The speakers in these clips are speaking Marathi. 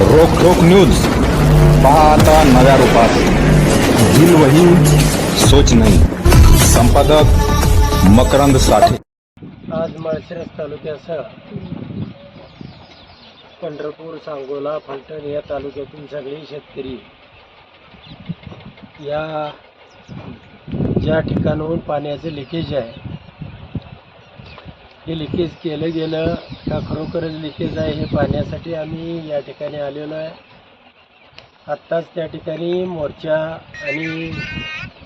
रोख रोख न्यूज. पहा आता नव्या रूपात. दिल वही सोच नाही. संपादक मकरंद साठे. आज माळशिरस तालुक्यासह पंढरपूर सांगोला फलटण या तालुक्यातील सगळे शेतकरी या ज्या ठिकाणाहून पाण्याचे लिकेज आहे हे लिकेज केलं गेलं. का खरोखरच लिकेज आहे हे पाहण्यासाठी आम्ही या ठिकाणी आलेलो आहे. आत्ताच त्या ठिकाणी मोर्चा आणि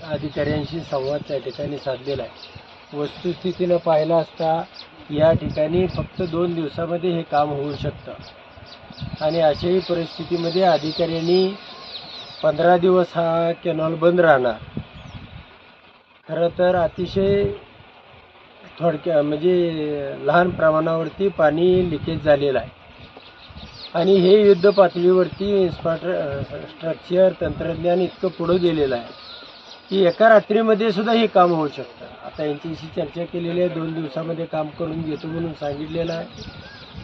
अधिकाऱ्यांशी संवाद त्या ठिकाणी साधलेला आहे. वस्तुस्थितीनं पाहिलं असता या ठिकाणी फक्त दोन दिवसामध्ये हे काम होऊ शकतं. आणि अशाही परिस्थितीमध्ये अधिकाऱ्यांनी पंधरा दिवस हा कॅनॉल बंद राहणार. खरं तर अतिशय थोडक्या म्हणजे लहान प्रमाणावरती पाणी लिकेज झालेलं आहे. आणि हे युद्ध पातळीवरती इन्स्पाटर स्ट्रक्चर तंत्रज्ञान इतकं पुढं गेलेलं आहे. की एका रात्रीमध्ये सुद्धा हे काम होऊ शकतं. आता यांच्याशी चर्चा केलेली आहे. दोन दिवसामध्ये काम करून घेतो म्हणून सांगितलेलं आहे.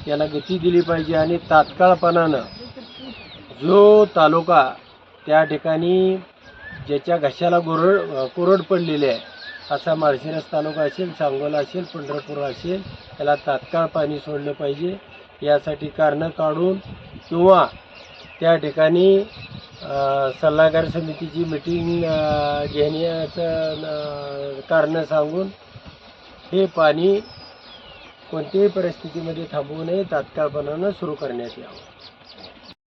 याला गती दिली पाहिजे आणि तात्काळपणानं जो तालुका त्या ठिकाणी ज्याच्या घशाला गोरड कोरड पडलेली आहे असा माळशिरस तालुका असेल सांगोला असेल पंढरपूर असेल त्याला तात्काळ पाणी सोडलं पाहिजे. यासाठी कारणं काढून किंवा त्या ठिकाणी सल्लागार समितीची मिटिंग घेण्याचं न- कारणं सांगून हे पाणी कोणत्याही परिस्थितीमध्ये थांबवू नये तात्काळपणानं सुरू करण्यात यावं.